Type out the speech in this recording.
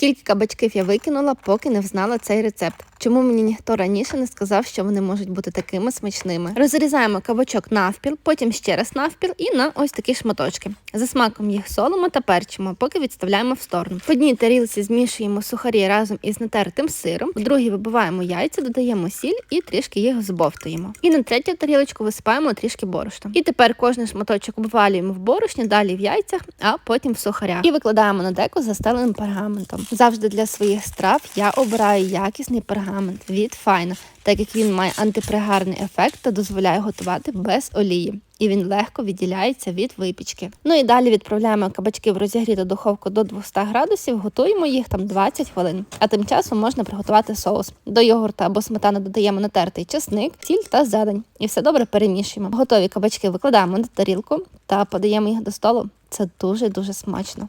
Скільки кабачків я викинула, поки не взнала цей рецепт. Чому мені ніхто раніше не сказав, що вони можуть бути такими смачними? Розрізаємо кабачок навпіл, потім ще раз навпіл і на ось такі шматочки. За смаком їх солимо та перчимо, поки відставляємо в сторону. В одній тарілці змішуємо сухарі разом із натертим сиром, в другій вибиваємо яйця, додаємо сіль і трішки їх збовтуємо. І на третю тарілочку висипаємо трішки борошна. І тепер кожен шматочок обвалюємо в борошні, далі в яйцях, а потім в сухарях. І викладаємо на деко застеленим пергаментом. Завжди для своїх страв я обираю якісний пергамент від Файна, так як він має антипригарний ефект та дозволяє готувати без олії. І він легко відділяється від випічки. Ну і далі відправляємо кабачки в розігріту духовку до 200 градусів, готуємо їх там 20 хвилин. А тим часом можна приготувати соус. До йогурта або сметани додаємо натертий чесник, сіль та зелень. І все добре перемішуємо. Готові кабачки викладаємо на тарілку та подаємо їх до столу. Це дуже дуже смачно.